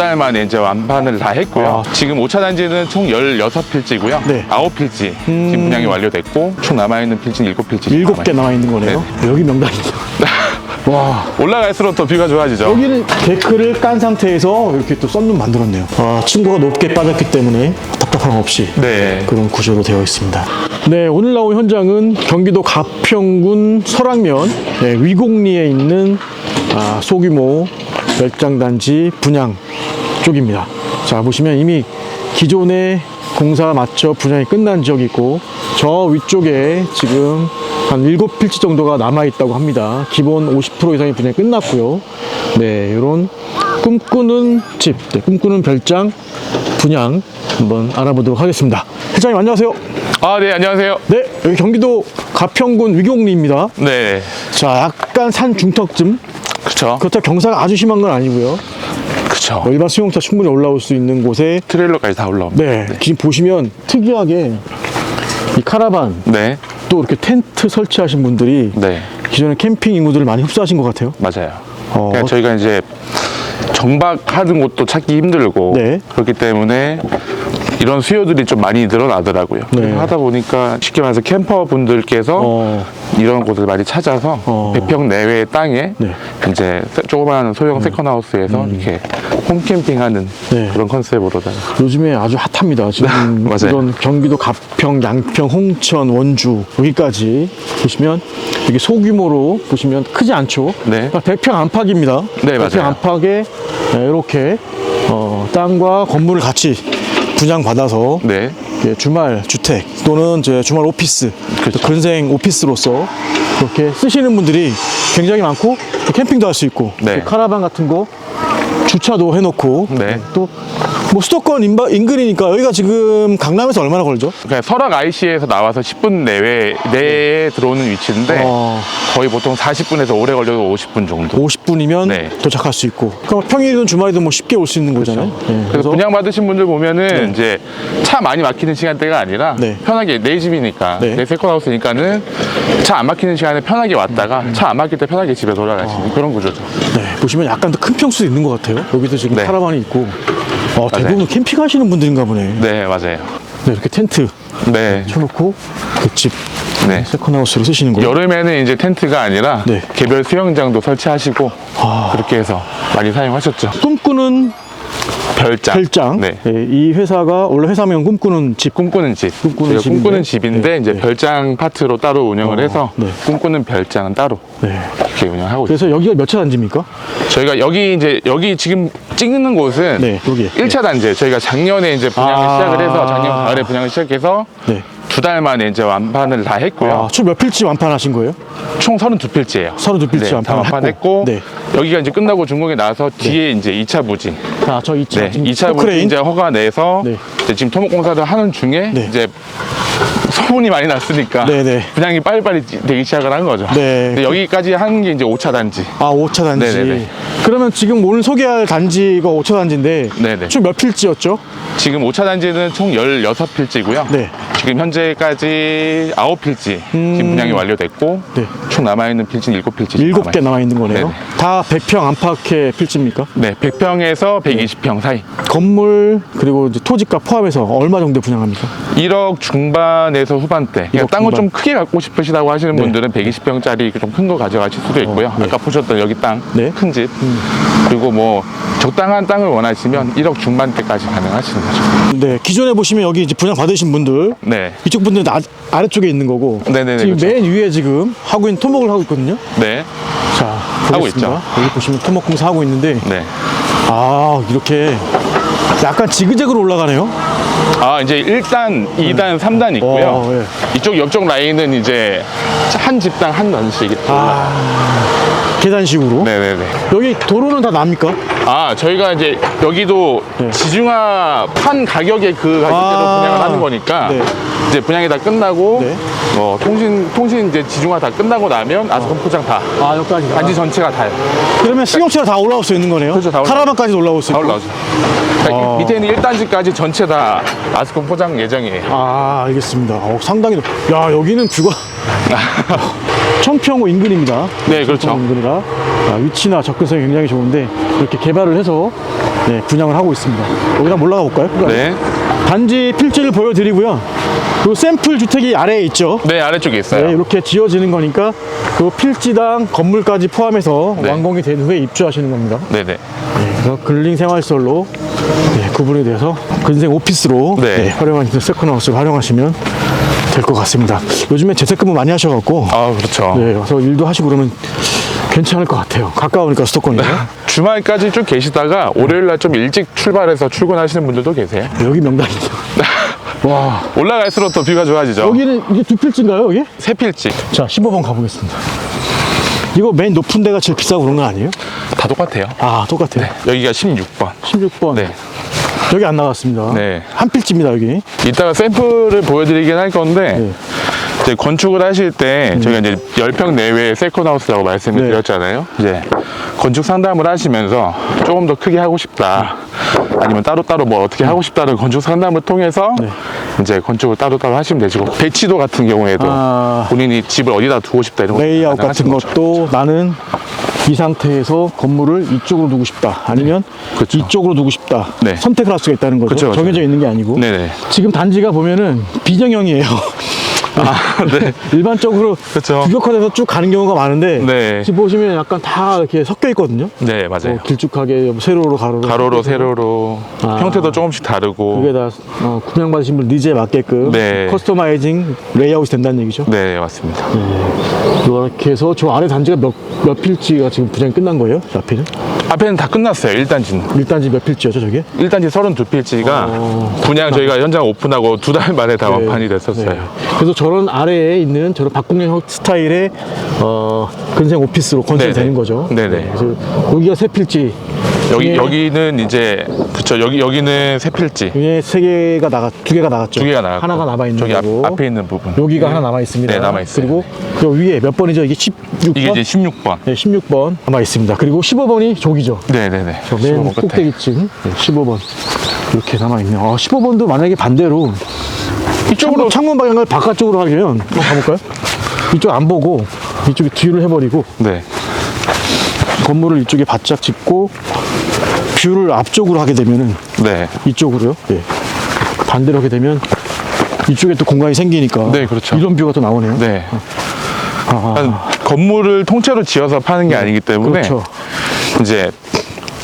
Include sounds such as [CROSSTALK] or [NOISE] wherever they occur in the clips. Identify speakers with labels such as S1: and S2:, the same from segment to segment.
S1: 달 만에 이제 완판을 다 했고요.
S2: 아.
S1: 지금 5차 단지는 총 16필지고요.
S2: 네.
S1: 9필지
S2: 음.
S1: 지금 분양이 완료됐고 총 남아있는 필지는 7필지.
S2: 일곱 개 남아 있는 거네요. 여기 명당이죠. [LAUGHS] 와.
S1: 올라갈수록 더 뷰가 좋아지죠.
S2: 여기는 데크를 깐 상태에서 이렇게 또 썬룸 만들었네요. 아, 층고가 높게 빠졌기 때문에 답답함 없이
S1: 네.
S2: 그런 구조로 되어 있습니다. 네, 오늘 나온 현장은 경기도 가평군 설악면 네, 위곡리에 있는 아, 소규모 멸장단지 분양 쪽입니다. 자, 보시면 이미 기존에 공사 마쳐 분양이 끝난 지역이 있고 저 위쪽에 지금 한 7필지 정도가 남아 있다고 합니다. 기본 50% 이상의 분양이 끝났고요. 네, 이런 꿈꾸는 집, 네, 꿈꾸는 별장 분양 한번 알아보도록 하겠습니다. 회장님 안녕하세요.
S1: 아, 네, 안녕하세요.
S2: 네, 여기 경기도 가평군 위곡리입니다.
S1: 네.
S2: 자, 약간 산 중턱쯤.
S1: 그쵸.
S2: 그렇다고 경사가 아주 심한 건 아니고요.
S1: 그쵸.
S2: 일반 수용차 충분히 올라올 수 있는 곳에
S1: 트레일러까지 다 올라옵니다.
S2: 네, 지금 보시면 특이하게 이 카라반
S1: 네.
S2: 또 이렇게 텐트 설치하신 분들이
S1: 네.
S2: 기존의 캠핑 인구들을 많이 흡수하신 것 같아요.
S1: 맞아요.
S2: 어.
S1: 그러니까 저희가 이제 정박하는 곳도 찾기 힘들고
S2: 네.
S1: 그렇기 때문에 이런 수요들이 좀 많이 늘어나더라고요.
S2: 네.
S1: 하다 보니까 쉽게 말해서 캠퍼 분들께서
S2: 어.
S1: 이런 곳을 많이 찾아서
S2: 어.
S1: 100평 내외의 땅에
S2: 네.
S1: 이제 세- 조그마한 소형 세컨하우스에서 이렇게 홈캠핑하는
S2: 네.
S1: 그런 컨셉으로다가
S2: 요즘에 아주 핫합니다. 지금 [LAUGHS]
S1: 맞아요.
S2: 이런 경기도 가평, 양평, 홍천, 원주 여기까지 보시면 이게 소규모로 보시면 크지 않죠.
S1: 네.
S2: 그러니까 100평 안팎입니다.
S1: 네,
S2: 100평
S1: 맞아요.
S2: 안팎에 이렇게 어, 땅과 건물을 같이 분양받아서
S1: 네.
S2: 예, 주말 주택 또는 이제 주말 오피스
S1: 그렇죠.
S2: 또 근생 오피스로서 그렇게 쓰시는 분들이 굉장히 많고 또 캠핑도 할 수 있고
S1: 네.
S2: 또 카라반 같은 거 주차도 해놓고
S1: 네.
S2: 또 뭐 수도권 인바, 인근이니까 여기가 지금 강남에서 얼마나 걸죠?
S1: 그냥 설악 IC에서 나와서 10분 내외 내에 들어오는 위치인데
S2: 어,
S1: 거의 보통 40분에서 오래 걸려도 50분 정도.
S2: 50분이면
S1: 네.
S2: 도착할 수 있고 그럼 평일이든 주말이든 뭐 쉽게 올 수 있는 거잖아요. 예,
S1: 그래서 분양 받으신 분들 보면은
S2: 네.
S1: 이제 차 많이 막히는 시간대가 아니라
S2: 네.
S1: 편하게 내 집이니까
S2: 네.
S1: 내 세컨하우스니까는 차 안 막히는 시간에 편하게 왔다가 차 안 막힐 때 편하게 집에 돌아가시는 그런 구조죠.
S2: 네, 보시면 약간 더 큰 평수도 있는 것 같아요. 여기도 지금
S1: 네.
S2: 카라반이 있고 어, 대부분 캠핑 하시는 분들인가 보네.
S1: 네 맞아요.
S2: 네, 이렇게 텐트
S1: 네.
S2: 쳐놓고 그집
S1: 네.
S2: 세컨하우스로 쓰시는 거예요.
S1: 여름에는 이제 텐트가 아니라
S2: 네.
S1: 개별 수영장도 설치하시고
S2: 아.
S1: 그렇게 해서 많이 사용하셨죠.
S2: 꿈꾸는
S1: 별장.
S2: 별장.
S1: 네.
S2: 예, 이 회사가 원래 회사명 꿈꾸는 집.
S1: 꿈꾸는 집.
S2: 꿈꾸는
S1: 저희가
S2: 집인데.
S1: 꿈꾸는 집인데
S2: 네,
S1: 이제
S2: 네.
S1: 별장 파트로 따로 운영을
S2: 어,
S1: 해서
S2: 네.
S1: 꿈꾸는 별장은 따로
S2: 네.
S1: 이렇게 운영하고 있어요.
S2: 그래서 여기가 몇 차 단지입니까?
S1: 저희가 여기 이제 여기 지금 찍는 곳은
S2: 네, 여기.
S1: 1차 단지 저희가 작년에 이제 분양을
S2: 아.
S1: 시작을 해서 작년 가을에 분양을 시작해서
S2: 네.
S1: 두 달 만에 이제 완판을 다 했고요.
S2: 아, 총몇 필지 완판하신 거예요?
S1: 총 32필지예요.
S2: 32필지
S1: 네, 다
S2: 완판을
S1: 완판했고
S2: 네.
S1: 여기가 이제 끝나고 중공에 나와서 뒤에 이제 2차 부지.
S2: 자, 저 2차.
S1: 네, 2차 부지 이제 허가 내서
S2: 네.
S1: 이제 지금 토목 공사를 하는 중에
S2: 네.
S1: 이제 소문이 많이 났으니까
S2: 네, 네.
S1: 분양이 빨리빨리 되기 시작을 한 거죠.
S2: 네.
S1: 근데 여기까지 한 게 이제 5차 단지.
S2: 아, 5차 단지.
S1: 네네네.
S2: 그러면 지금 오늘 소개할 단지가 5차 단지인데
S1: 네네.
S2: 총 몇 필지였죠?
S1: 지금 5차 단지는 총 16필지고요.
S2: 네.
S1: 지금 현재까지 9필지
S2: 음.
S1: 지금 분양이 완료됐고
S2: 네.
S1: 총 남아있는 필지는 7필지.
S2: 7개 남아 있는 거네요.
S1: 네네.
S2: 다 100평 안팎의 필지입니까?
S1: 네, 100평에서 120평 사이.
S2: 건물 그리고 토지값 포함해서 얼마 정도 분양합니까?
S1: 1억 중반에서 후반대. 그러니까
S2: 1억
S1: 땅을
S2: 중반.
S1: 좀 크게 갖고 싶으시다고 하시는
S2: 네.
S1: 분들은 120평짜리 좀 큰 거 가져가실 수도 있고요.
S2: 네.
S1: 아까 보셨던 여기 땅,
S2: 네. 음.
S1: 큰 집. 그리고 뭐 적당한 땅을 원하시면 1억 중반대까지 가능하시는 거죠.
S2: 네, 기존에 보시면 여기 이제 분양 받으신 분들
S1: 네.
S2: 이쪽 분들은 아, 아래쪽에 있는 거고
S1: 네네네,
S2: 지금
S1: 그렇죠.
S2: 맨 위에 지금 하고 있는 토목을 하고 있거든요.
S1: 네.
S2: 자,
S1: 하고
S2: 보겠습니다.
S1: 있죠.
S2: 여기 보시면 토목 공사 하고 있는데
S1: 네.
S2: 아 이렇게 약간 지그재그로 올라가네요.
S1: 아, 이제 1단, 2단, 3단 있고요.
S2: 어, 예.
S1: 이쪽 옆쪽 라인은 이제 한 집당 한 단씩.
S2: 아 계단식으로.
S1: 네네네.
S2: 여기 도로는 다 납니까?
S1: 아, 저희가 이제 여기도
S2: 네.
S1: 지중화 판 가격에 그 가격대로
S2: 아.
S1: 분양을 하는 거니까
S2: 네.
S1: 이제 분양이 다 끝나고
S2: 네.
S1: 뭐 통신 통신 이제 지중화 다 끝나고 나면 아스콘 포장 다
S2: 아 여기까지.
S1: 단지 전체가 다요.
S2: 그러면 승용차가 다 올라올 수 있는 거네요.
S1: 그렇죠, 다 올라오죠.
S2: 카라반까지 올라올 수
S1: 다
S2: 있고.
S1: 올라오죠. 그러니까
S2: 어.
S1: 밑에 있는 1단지까지 전체 다 아스콘 포장 예정이에요.
S2: 아 알겠습니다. 어, 상당히 높- 야 여기는 뷰가 [LAUGHS] 청평호 인근입니다.
S1: 네, 그렇죠.
S2: 인근이라 아, 위치나 접근성이 굉장히 좋은데 이렇게 개발을 해서 네, 분양을 하고 있습니다. 여기다 올라가 볼까요?
S1: 네.
S2: 단지 필지를 보여드리고요. 그리고 샘플 주택이 아래에 있죠.
S1: 네, 아래쪽에 있어요.
S2: 네, 이렇게 지어지는 거니까 그 필지당 건물까지 포함해서
S1: 네.
S2: 완공이 된 후에 입주하시는 겁니다.
S1: 네네.
S2: 네, 그래서 근린 생활설로 네, 구분이 돼서 근생 오피스로
S1: 네.
S2: 네, 활용하시는 세컨하우스를 활용하시면 될 것 같습니다. 요즘에 재택근무 많이 하셔갖고
S1: 아, 그렇죠.
S2: 네, 와서 일도 하시고 그러면 괜찮을 것 같아요. 가까우니까 수도권이니까. [LAUGHS]
S1: 주말까지 쭉 계시다가 월요일 날 좀 일찍 출발해서 출근하시는 분들도 계세요.
S2: 여기 명당이죠. [LAUGHS] 와,
S1: 올라갈수록 더 뷰가 좋아지죠.
S2: 여기는 이게 두 필지인가요, 여기?
S1: 세 필지.
S2: 자, 15번 가보겠습니다. 이거 맨 높은 데가 제일 비싸고 그런 거 아니에요?
S1: 다 똑같아요.
S2: 아, 똑같아요.
S1: 여기가 16번.
S2: 16번.
S1: 네.
S2: 여기 안 나갔습니다.
S1: 네.
S2: 한 필지입니다, 여기.
S1: 이따가 샘플을 보여드리긴 할 건데
S2: 네.
S1: 이제 건축을 하실 때 저희가 이제 10평 내외의 세컨하우스라고 말씀을
S2: 네.
S1: 드렸잖아요. 이제 건축 상담을 하시면서 조금 더 크게 하고 싶다. 아니면 따로따로 뭐 어떻게 하고 싶다는 건축 상담을 통해서
S2: 네.
S1: 이제 건축을 따로따로 하시면 되시고 배치도 같은 경우에도
S2: 아.
S1: 본인이 집을 어디다 두고 싶다 이런 거
S2: 레이아웃
S1: 가능하신
S2: 같은
S1: 거죠.
S2: 것도 나는 이 상태에서 건물을 이쪽으로 두고 싶다. 아니면
S1: 그렇죠.
S2: 이쪽으로 두고 싶다.
S1: 네.
S2: 선택을 할 수가 있다는 거죠.
S1: 그렇죠, 그렇죠.
S2: 정해져 있는 게 아니고.
S1: 네네.
S2: 지금 단지가 보면은 비정형이에요.
S1: 아, 네. [LAUGHS]
S2: 일반적으로
S1: 그렇죠.
S2: 규격화돼서 쭉 가는 경우가 많은데
S1: 네.
S2: 지금 보시면 약간 다 이렇게 섞여 있거든요.
S1: 네, 맞아요.
S2: 뭐 길쭉하게 뭐 세로로 가로로
S1: 가로로 세로로
S2: 아.
S1: 형태도 조금씩 다르고
S2: 그게 다 어, 분양받으신 분 니즈에 맞게끔
S1: 네.
S2: 커스터마이징 레이아웃이 된다는 얘기죠.
S1: 네, 맞습니다.
S2: 이렇게 해서 저 아래 단지가 몇, 몇 필지가 지금 분양이 끝난 거예요? 저 앞에는?
S1: 앞에는 다 끝났어요. 1단지는.
S2: 1단지 몇 필지였죠, 저게?
S1: 1단지 32필지가
S2: 어,
S1: 분양 저희가 현장 오픈하고 두 달 만에 다 완판이 됐었어요.
S2: 네. 그래서 저런 아래에 있는 저런 박국령 스타일의 어, 근생 오피스로 건설이
S1: 네네.
S2: 되는 거죠.
S1: 네네.
S2: 그래서 여기가 세 필지.
S1: 여기
S2: 중에-
S1: 여기는 이제 그쵸 여기 여기는 세 필지
S2: 중에 세 개가 나갔, 두 개가 나갔죠.
S1: 두 개가 나갔고
S2: 하나가 남아 있는
S1: 저기 앞,
S2: 거고.
S1: 앞에 있는 부분
S2: 여기가
S1: 네.
S2: 하나 남아 있습니다.
S1: 네 남아 있어요.
S2: 그리고 저 위에 몇 번이죠? 이게 16번.
S1: 이게 이제 16번.
S2: 네, 16번 남아 있습니다. 그리고 15번이 저기죠.
S1: 네네네.
S2: 저 맨
S1: 15번 끝에.
S2: 꼭대기층 네, 15번 이렇게 남아 있네요. 아, 15번도 만약에 반대로
S1: 이쪽으로
S2: 창문, 방향을 바깥쪽으로 하면 한번 가볼까요? 이쪽 안 보고 이쪽에 뒤를 해버리고
S1: 네.
S2: 건물을 이쪽에 바짝 짓고 뷰를 앞쪽으로 하게 되면은
S1: 네.
S2: 이쪽으로요. 예. 반대로 하게 되면 이쪽에 또 공간이 생기니까
S1: 네, 그렇죠.
S2: 이런 뷰가 또 나오네요.
S1: 네.
S2: 아,
S1: 한 건물을 통째로 지어서 파는 게 아니기 때문에
S2: 그렇죠.
S1: 이제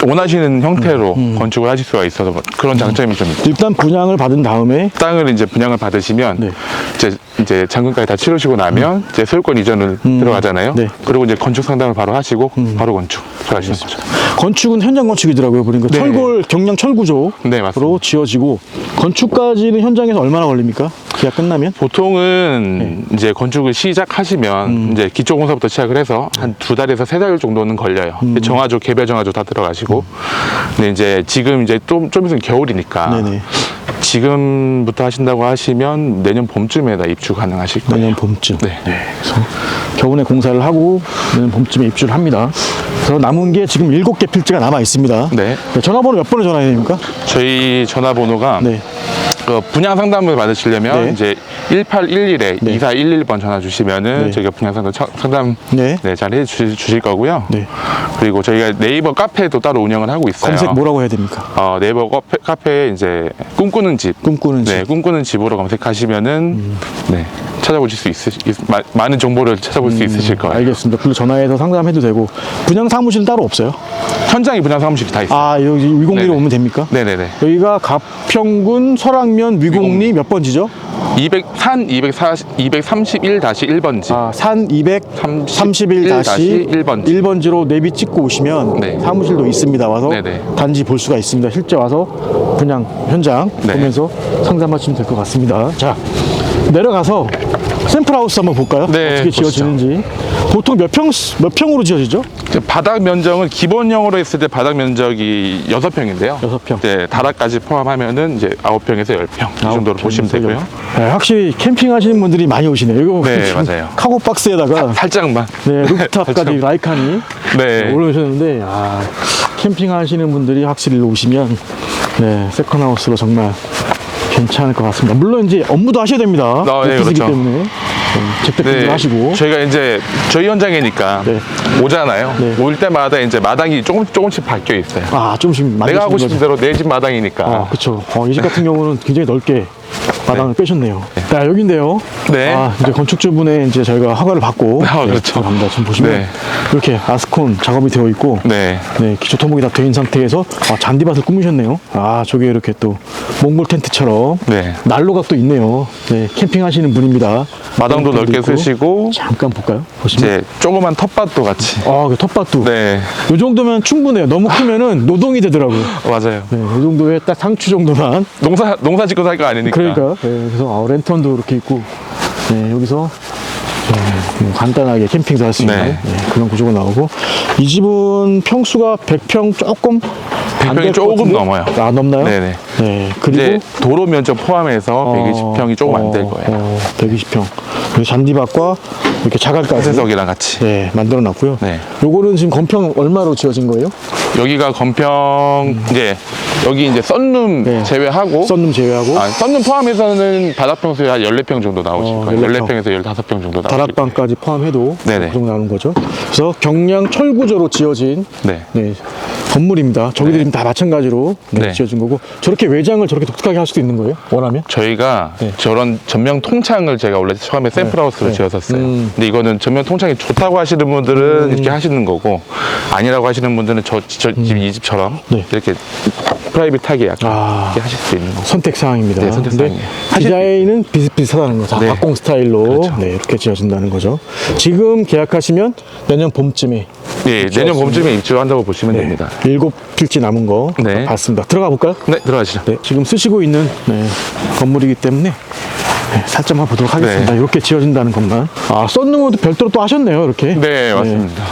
S1: 원하시는 형태로 건축을 하실 수가 있어서 뭐 그런 장점이 좀 있죠.
S2: 일단 분양을 받은 다음에
S1: 땅을 이제 분양을 받으시면
S2: 네.
S1: 이제 이제 잔금까지 다 치르시고 나면 이제 소유권 이전을 들어가잖아요.
S2: 네.
S1: 그리고 이제 건축 상담을 바로 하시고 바로 건축 들어가실 수 있죠.
S2: 건축은 현장 건축이더라고요. 보니까
S1: 네.
S2: 철골 경량 철구조로
S1: 네, 맞습니다.
S2: 지어지고 건축까지는 현장에서 얼마나 걸립니까? 계약 끝나면?
S1: 보통은
S2: 네.
S1: 이제 건축을 시작하시면
S2: 음.
S1: 이제 기초 공사부터 시작을 해서 한 두 달에서 세 달 정도는 걸려요.
S2: 음.
S1: 정화조, 개별 정화조 다 들어가시고. 근데 이제 지금 이제 좀, 좀 있으면 겨울이니까
S2: 네네.
S1: 지금부터 하신다고 하시면 내년 봄쯤에 다 입주 가능하실 거예요.
S2: 내년 봄쯤.
S1: 네.
S2: 그래서 겨우내 공사를 하고 내년 봄쯤에 입주를 합니다. 그래서 남은 게 지금 일곱 개 필지가 남아 있습니다.
S1: 네.
S2: 전화번호 몇 번에 전화해야 됩니까?
S1: 저희 전화번호가
S2: 네.
S1: 그 분양 상담을 받으시려면
S2: 네.
S1: 이제 1811에
S2: 네.
S1: 2411번 전화 주시면은
S2: 네.
S1: 저희가 분양 상담 차- 상담
S2: 네.
S1: 네, 잘 해주실 주실 거고요.
S2: 네.
S1: 그리고 저희가 네이버 카페도 따로 운영을 하고 있어요.
S2: 검색 뭐라고 해야 됩니까?
S1: 어, 네이버 카페, 카페에 이제 꿈꾸는 집,
S2: 꿈꾸는 집. 음.
S1: 네, 꿈꾸는 집으로 검색하시면은 네, 찾아보실 수 있으, 있, 마- 많은 정보를 찾아볼 수 있으실 거예요.
S2: 알겠습니다. 그리고 전화해서 상담해도 되고 분양 사무실은 따로 없어요?
S1: 현장에 분양 사무실이 다 있어요.
S2: 아 여기 위공리로
S1: 네네.
S2: 오면 됩니까?
S1: 네네네.
S2: 여기가 가평군 설악면 위공리 몇 번지죠?
S1: 200, 산 240, 231-1번지.
S2: 아, 산 231-1번지
S1: 1번지.
S2: 내비 찍고 오시면
S1: 네.
S2: 사무실도 있습니다. 와서
S1: 네네.
S2: 단지 볼 수가 있습니다. 실제 와서 분양 현장
S1: 네.
S2: 보면서 상담하시면 될 것 같습니다. 자, 내려가서 샘플 하우스 한번 볼까요?
S1: 네,
S2: 어떻게
S1: 보시죠.
S2: 지어지는지. 보통 몇 평, 몇 평으로 지어지죠?
S1: 이제 바닥 면적은 기본형으로 했을 때 바닥 면적이 6평인데요.
S2: 여섯 평.
S1: 이제 다락까지 포함하면 이제 9평에서 10평 이 정도로 보시면 되고요.
S2: 네, 확실히 캠핑 하시는 분들이 많이 오시네요. 이거
S1: 네, 맞아요.
S2: 카고 박스에다가
S1: 살짝만.
S2: 네, 루프탑까지
S1: 살짝.
S2: 라이칸이
S1: 네.
S2: 올라오셨는데 아, 캠핑 하시는 분들이 확실히 오시면 네, 세컨하우스로 정말 괜찮을 것 같습니다. 물론 이제 업무도 하셔야 됩니다.
S1: 아, 네,
S2: 오피스이기
S1: 그렇죠.
S2: 때문에 좀 재택근무 하시고
S1: 저희가 이제 저희 현장이니까
S2: 네.
S1: 오잖아요.
S2: 네.
S1: 올 때마다 이제 마당이 조금 조금씩 바뀌어 있어요.
S2: 아, 만드시는
S1: 내가 하고 싶은
S2: 거죠?
S1: 대로 내 집 마당이니까.
S2: 아, 그쵸. 어, 이집 같은 경우는 굉장히 넓게 마당을 빼셨네요. 자, 여긴데요.
S1: 네.
S2: 아, 이제 건축주분의 이제 저희가 허가를 받고.
S1: 아,
S2: 네,
S1: 그렇죠.
S2: 들어갑니다. 지금 보시면
S1: 네.
S2: 이렇게 아스콘 작업이 되어 있고.
S1: 네.
S2: 네, 기초 토목이 다 되어 있는 상태에서 아, 잔디밭을 꾸미셨네요. 아, 저게 이렇게 또 몽골 텐트처럼
S1: 네.
S2: 난로가 또 있네요. 네, 캠핑하시는 분입니다.
S1: 마당도 넓게
S2: 있고.
S1: 쓰시고
S2: 잠깐 볼까요? 보시면.
S1: 이제 조그만 텃밭도 같이.
S2: 아, 그 텃밭도.
S1: 네.
S2: 이 정도면 충분해요. 너무 크면은 노동이 되더라고요. [LAUGHS]
S1: 맞아요.
S2: 네, 이 정도의 딱 상추 정도만.
S1: 농사 농사 짓고 살 거 아니니까.
S2: 그러니까. 네, 그래서 아, 랜턴도 이렇게 있고. 네, 여기서 네, 뭐 간단하게 캠핑도 할 수 있는
S1: 네.
S2: 네, 그런 구조가 나오고 이 집은 평수가 100평 조금 안
S1: 100평이
S2: 될 것
S1: 조금
S2: 같은데?
S1: 넘어요.
S2: 아 넘나요?
S1: 네네.
S2: 네, 그리고
S1: 도로 면적 포함해서 120평이 조금 안될 거예요.
S2: 어, 120평. 그리고 잔디밭과 이렇게 자갈까지
S1: 세석이랑 같이.
S2: 네, 만들어 놨고요.
S1: 네.
S2: 요거는 지금 건평 얼마로 지어진 거예요?
S1: 여기가 건평 이제 여기 이제 썬룸
S2: 음. 네.
S1: 제외하고
S2: 썬룸 제외하고
S1: 아, 썬룸 포함해서는 바닥평수에 한 14평 정도 나오실
S2: 어,
S1: 거예요.
S2: 14평.
S1: 14평에서 15평 정도 나오실 거예요.
S2: 다락방까지 포함해도
S1: 네네.
S2: 그 정도 나오는 거죠. 그래서 경량 철구조로 지어진
S1: 네.
S2: 네, 건물입니다. 저기들이 다 마찬가지로 네,
S1: 네.
S2: 지어진 거고 저렇게 외장을 저렇게 독특하게 할 수도 있는 거예요. 원하면?
S1: 저희가
S2: 네.
S1: 저런 전면 통창을 제가 원래 처음에 샘플하우스로
S2: 네.
S1: 지었었어요.
S2: 음.
S1: 근데 이거는 전면 통창이 좋다고 하시는 분들은 이렇게 하시는 거고 아니라고 하시는 분들은 저, 저 집, 이 집처럼
S2: 음. 네.
S1: 이렇게 프라이빗하게 약간
S2: 아.
S1: 이렇게 하실 수 있는 거고.
S2: 선택 사항입니다.
S1: 네, 선택
S2: 근데
S1: 사항이에요.
S2: 디자인은 비슷비슷하다는 거죠.
S1: 네.
S2: 박공 스타일로
S1: 그렇죠.
S2: 네, 이렇게 지어진다는 거죠. 지금 계약하시면 내년 봄쯤에
S1: 네, 내년 봄쯤에 입주한다고 보시면 됩니다.
S2: 일곱 필지 남은 거
S1: 네.
S2: 봤습니다. 들어가 볼까요?
S1: 네, 들어가시죠.
S2: 네, 지금 쓰시고 있는 네, 건물이기 때문에 네, 살짝만 보도록 하겠습니다.
S1: 네.
S2: 이렇게 지어진다는 것만. 아, 썬룸도 별도로 또 하셨네요, 이렇게.
S1: 네, 맞습니다.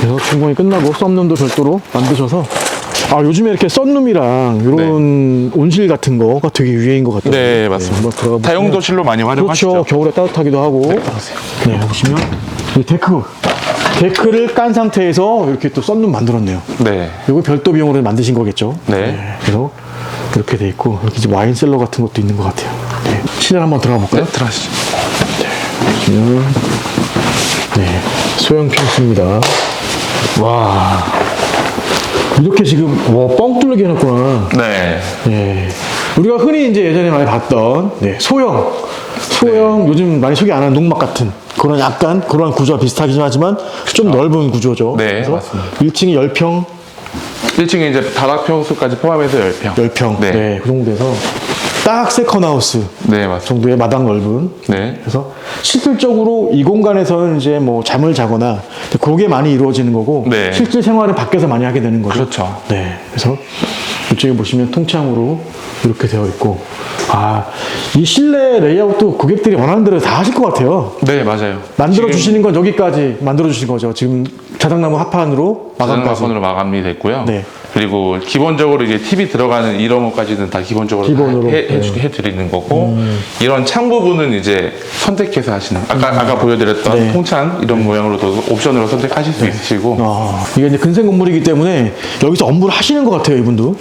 S2: 그래서 준공이 끝나고 썬룸도 별도로 만드셔서 아 요즘에 이렇게 썬룸이랑 이런 온실 같은 거가 되게 유행인 것 같아요.
S1: 네, 맞습니다.
S2: 한번 들어가 보시면
S1: 다용도실로 많이 활용하시죠.
S2: 그렇죠. 겨울에 따뜻하기도 하고. 네, 보시면 이 데크 데크를 깐 상태에서 이렇게 또 썬룸 만들었네요.
S1: 네.
S2: 이거 별도 비용으로 만드신 거겠죠?
S1: 네.
S2: 그래서 이렇게 돼 있고 여기 이제 와인 셀러 같은 것도 있는 것 같아요. 네. 실내 한번 들어가 볼까요?
S1: 네, 들어가시죠.
S2: 보시면 네 소형 평수입니다. 와 이렇게 지금 와 뻥 뚫리게 해놨구나.
S1: 네.
S2: 예. 우리가 흔히 이제 예전에 많이 봤던 네, 소형 소형 요즘 많이 소개 안 하는 농막 같은 그런 약간 그런 구조와 비슷하긴 하지만 좀 넓은 구조죠.
S1: 네,
S2: 그래서
S1: 맞습니다.
S2: 1층이 10평,
S1: 1층에 이제 다락 평수까지 포함해서 10평.
S2: 10평
S1: 네.
S2: 네, 그 정도 돼서 딱 세컨하우스
S1: 네, 맞습니다.
S2: 정도의 마당 넓은
S1: 네.
S2: 그래서 실질적으로 이 공간에서는 이제 뭐 잠을 자거나 그게 많이 이루어지는 거고
S1: 네.
S2: 실질 생활은 밖에서 많이 하게 되는 거죠.
S1: 그렇죠.
S2: 네. 그래서 이쪽에 보시면 통창으로 이렇게 되어 있고 아, 이 실내 레이아웃도 고객들이 원하는 대로 다 하실 것 같아요.
S1: 네, 맞아요.
S2: 만들어 주시는 건 여기까지 만들어 주신 거죠. 지금 자작나무 합판으로 마감까지.
S1: 마감선으로 마감이 됐고요.
S2: 네.
S1: 그리고 기본적으로 이제 TV 들어가는 이런 것까지는 다 기본적으로,
S2: 기본으로,
S1: 다 해, 해,
S2: 네. 음.
S1: 해 드리는 거고 이런 창 부분은 이제 선택해서 하시는 아까 아까 보여드렸던
S2: 네.
S1: 통창 이런 모양으로도 옵션으로 선택하실 수 있으시고
S2: 아, 이게 이제 근생 건물이기 때문에 여기서 업무를 하시는 것 같아요, 이분도.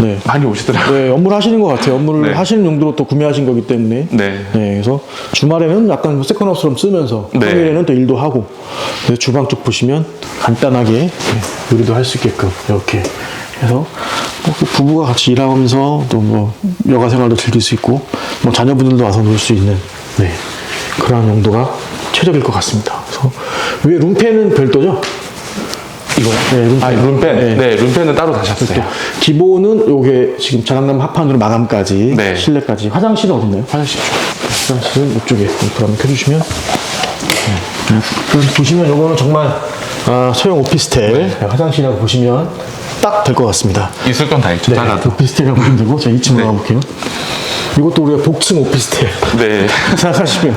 S2: 네.
S1: 많이 오시더라고요.
S2: 네, 업무를 하시는 것 같아요. 업무를
S1: 네.
S2: 하시는 용도로 또 구매하신 거기 때문에.
S1: 네.
S2: 그래서 주말에는 약간 뭐 세컨하우스처럼 쓰면서
S1: 네.
S2: 평일에는 또 일도 하고 그래서 주방 쪽 보시면 간단하게 네, 요리도 할 수 있게끔 이렇게 해서 뭐그 부부가 같이 일하면서 또 뭐 여가 생활도 즐길 수 있고 뭐 자녀분들도 와서 놀 수 있는 네, 그러한 용도가 최적일 것 같습니다. 그래서 위에 룸펜은 별도죠? 이거요? 네, 룸펜.
S1: 아, 룸펜.
S2: 네.
S1: 네. 룸펜은 따로 다셨어요.
S2: 기본은 요게 지금 자랑나무 합판으로 마감까지
S1: 네.
S2: 실내까지 화장실은 어딨나요?
S1: 화장실 쪽.
S2: 화장실은 이쪽에 불 한번 켜주시면 네. 그래서 보시면 요거는 정말 아, 소형 오피스텔 네, 화장실이라고 보시면 딱 될 것 같습니다
S1: 있을 건 다 있죠.
S2: 네,
S1: 작아도.
S2: 오피스텔이라고 보시면 되고 제가 2층으로
S1: 네.
S2: 가볼게요 이것도 우리가 복층 오피스텔
S1: 네. [LAUGHS]
S2: 생각하시면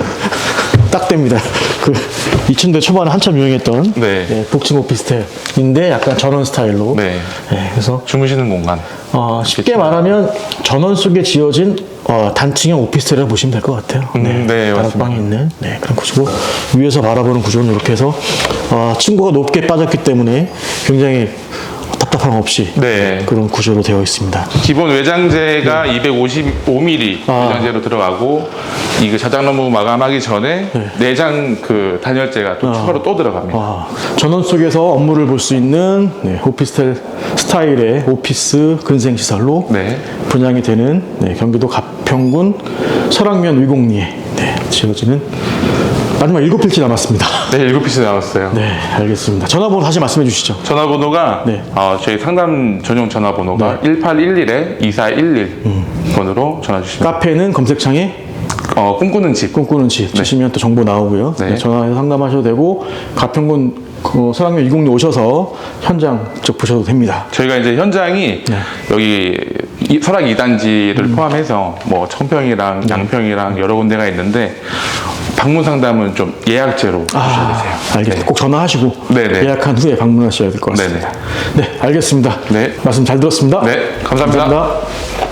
S2: 딱 됩니다. 그 2000대 초반에 한참 유행했던
S1: 네.
S2: 예, 복층 오피스텔인데 약간 전원 스타일로.
S1: 네.
S2: 예, 그래서
S1: 주무시는 공간.
S2: 어, 쉽게 말하면 전원 속에 지어진 어, 단층형 오피스텔을 보시면 될 것 같아요.
S1: 음, 네,
S2: 다락방이 있는 네, 그런 구조고 위에서 바라보는 구조는 이렇게 해서 어, 층고가 높게 빠졌기 때문에 굉장히 답답함 없이
S1: 네.
S2: 그런 구조로 되어 있습니다.
S1: 기본 외장재가 255mm
S2: 아.
S1: 외장재로 들어가고 이그 자작 너무 마감하기 전에 내장 그 단열재가 또 추가로 또 들어갑니다.
S2: 와, 전원 속에서 업무를 볼 수 있는 네, 오피스텔 스타일의 오피스 근생 시설로
S1: 네.
S2: 분양이 되는 네, 경기도 가평군 설악면 위공리에 네, 지어지는 마지막 일곱 필지 남았습니다. [LAUGHS]
S1: 네, 일곱 피스 나왔어요.
S2: 네, 알겠습니다. 전화번호 다시 말씀해 주시죠.
S1: 전화번호가
S2: 네.
S1: 어, 저희 상담 전용 전화번호가 1811에 2411 번으로 전화 주시면
S2: 카페는 검색창에
S1: 어, 꿈꾸는 집
S2: 꿈꾸는 집 치시면 또 정보 나오고요.
S1: 네.
S2: 네, 전화해서 상담하셔도 되고 가평군 그 설악면 위공리 오셔서 현장 직접 보셔도 됩니다.
S1: 저희가 이제 현장이
S2: 네.
S1: 여기 이- 설악 2단지를
S2: 음.
S1: 포함해서 뭐 청평이랑
S2: 네.
S1: 양평이랑 여러 군데가 있는데 방문 상담은 좀 예약제로 주셔야 되세요.
S2: 알겠습니다. 꼭 전화하시고
S1: 네네.
S2: 예약한 후에 방문하셔야 될 것 같습니다. 네, 알겠습니다.
S1: 네.
S2: 말씀 잘 들었습니다.
S1: 네, 감사합니다.
S2: 감사합니다.